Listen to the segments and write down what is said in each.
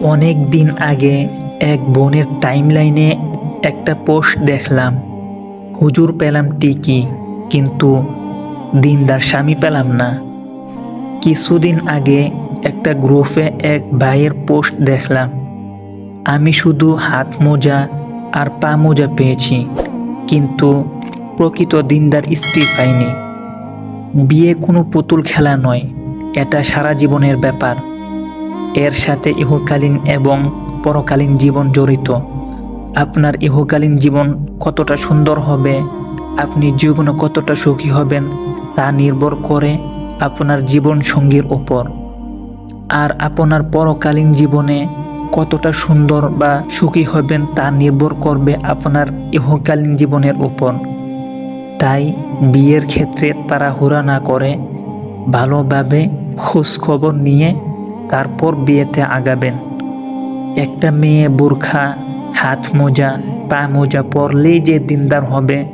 অনেক দিন আগে এক বোনের টাইমলাইনে একটা পোস্ট দেখলাম। হুজুর পেলাম ঠিকই, কিন্তু দিনদার স্বামী পেলাম না। কিছুদিন আগে একটা গ্রুপে এক ভাইয়ের পোস্ট দেখলাম। আমি শুধু হাত মোজা আর পা মোজা পেয়েছি, কিন্তু প্রকৃত দিনদার স্ত্রী পাইনি। বিয়ে কোনো পুতুল খেলা নয়, এটা সারা জীবনের ব্যাপার। এর সাথে ইহকালীন এবং পরকালীন জীবন জড়িত। আপনার ইহকালীন জীবন কতটা সুন্দর হবে, আপনি জীবনে কতটা সুখী হবেন, তা নির্ভর করে আপনার জীবন সঙ্গীর ওপর। আর আপনার পরকালীন জীবনে কতটা সুন্দর বা সুখী হবেন, তা নির্ভর করবে আপনার ইহকালীন জীবনের উপর তাই বিয়ের ক্ষেত্রে তারা তাড়াহুড়া না করে ভালোভাবে খোঁজখবর নিয়ে তারপর বিয়েতে আগাবেন। একটা মেয়ে বোরখা, হাত মোজা, পা মোজা পরলেই যে দিনদার হবে,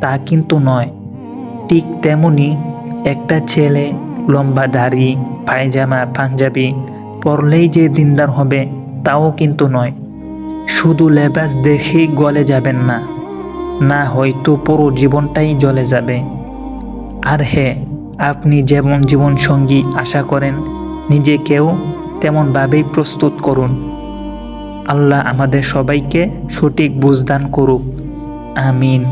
তা কিন্তু নয়। ঠিক তেমনি একটা ছেলে, লম্বা দাড়ি, পায়জামা, পাঞ্জাবি পরলেই যে দিনদার হবে, তাও কিন্তু নয়। শুধু লেবাস দেখেই গলে যাবেন না না হয়তো পুরো জীবনটাই জ্বলে যাবে। আর হ্যাঁ আপনি যেমন জীবনসঙ্গী আশা করেন নিজেকেও তেমনভাবেই প্রস্তুত করুন। আল্লাহ আমাদের সবাইকে সঠিক বুঝদান করুক। আমিন।